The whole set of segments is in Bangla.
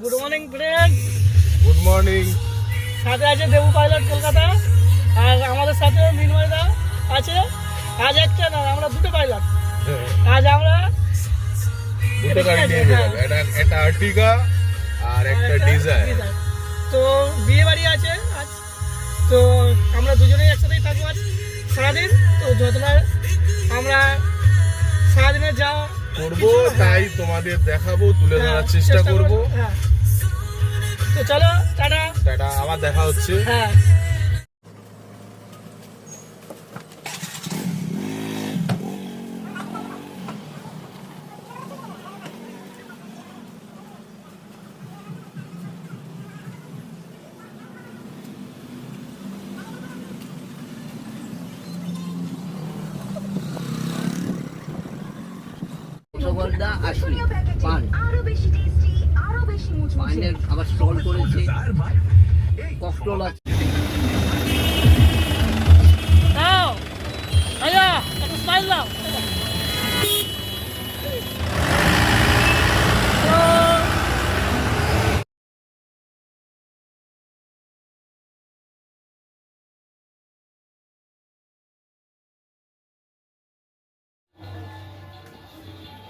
Good morning friend good morning সাথে আছে দেবু পাইলট কলকাতা আর আমাদের সাথে মিনময় দা আছে। আজ একটা না আমরা দুটো পাইলট। আজ আমরা দুটো গাড়ি নিয়ে একটা একটা আর্টিকা আর একটা ডিজায়ার তো বিয়ে বাড়ি আছে আজ। তো আমরা দুজনেই একসাথেই থাকব আজ সারাদিন। তো যতটা আমরা সারাদিনে যা করব তাই তোমাদের দেখাবো তুলে ধরার চেষ্টা করব। হ্যাঁ। তো চলো টাটা। টাটা আবার দেখা হচ্ছে। হ্যাঁ। রসগোল্লা আসি পান। আরও বেশি টেস্টি আরও বেশি মুচমুচে। পানের আবার স্টল করেছে। ককটল আছে।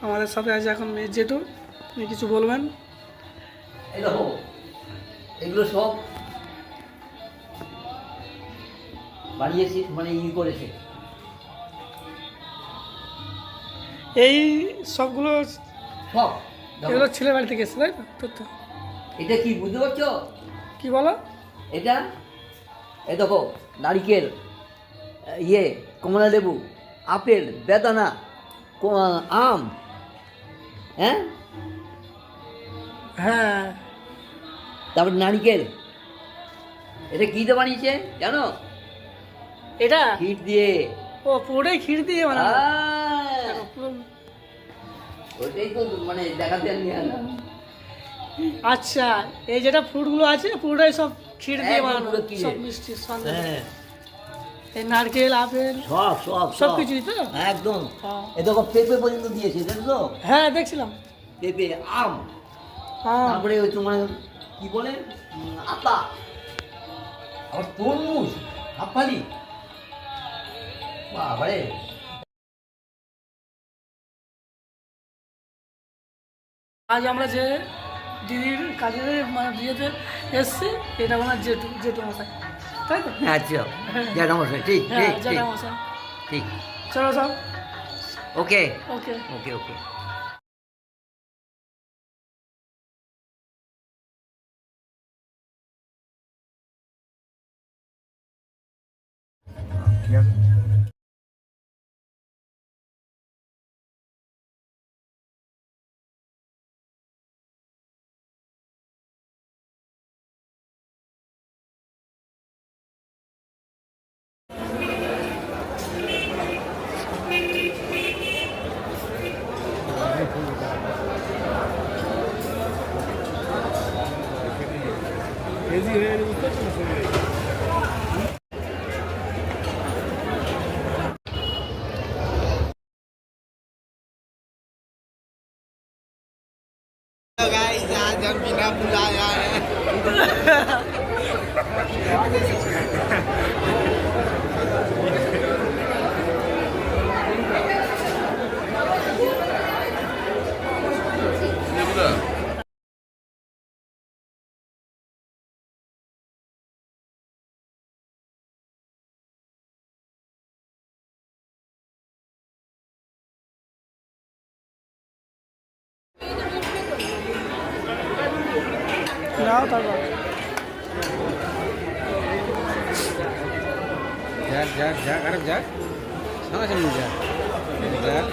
আমাদের সাথে আছে এখন মেয়ে জেঠু। আপনি কিছু বলবেন? এই দেখো এগুলো সব বানিয়েছে মানে ই করেছে। এই সবগুলো সব এগুলো ছেলে বাড়ি থেকে এসছে তাই তো? তো এটা কি বুঝতে পারছ? কি বলো? এটা এই দেখো নারিকেল ইয়ে কমলা লেবু আপেল বেদানা আম হ্যাঁ? হ্যাঁ। তারপর নারিকেল। এটা কী দিয়ে বানিয়েছে জানো? এটা? হিট দিয়ে। ও পুরোটাই ক্ষীর দিয়ে বানানো। পুরো- ওটাই তো মানে দেখাতে নিয়ে আচ্ছা এই যেটা ফ্রুটগুলো আছে পুরোটাই সব ক্ষীর দিয়ে বানানো সব মিষ্টি সন্দেশ হ্যাঁ। নারকেল আপেল সব সব সব। কিছুই তো? একদম। হ্যাঁ। এ দেখো পেঁপে পর্যন্ত দিয়েছে দেখছ? হ্যাঁ দেখছিলাম। পেঁপে আম। হ্যাঁ। তারপরে ওই তোমার কি বলে? আতা। আবার তরমুজ হাফালি বাবারে। আজ আমরা যে দিদির কাজের মানে বিয়েতে এসছি এটা ওনার জেঠু জেঠু মশাই তাই তো আচ্ছা জ্যাঠামশাই ঠিক হ্যাঁ ঠিক ঠিক জেঠা মশাই ঠিক চলো সব ওকে ওকে ওকে ওকে गाइस आज हम बिना बुलाया है নাও তারপর। যাক যাক যাক আরে যাক সামনাসামনি যাক যাক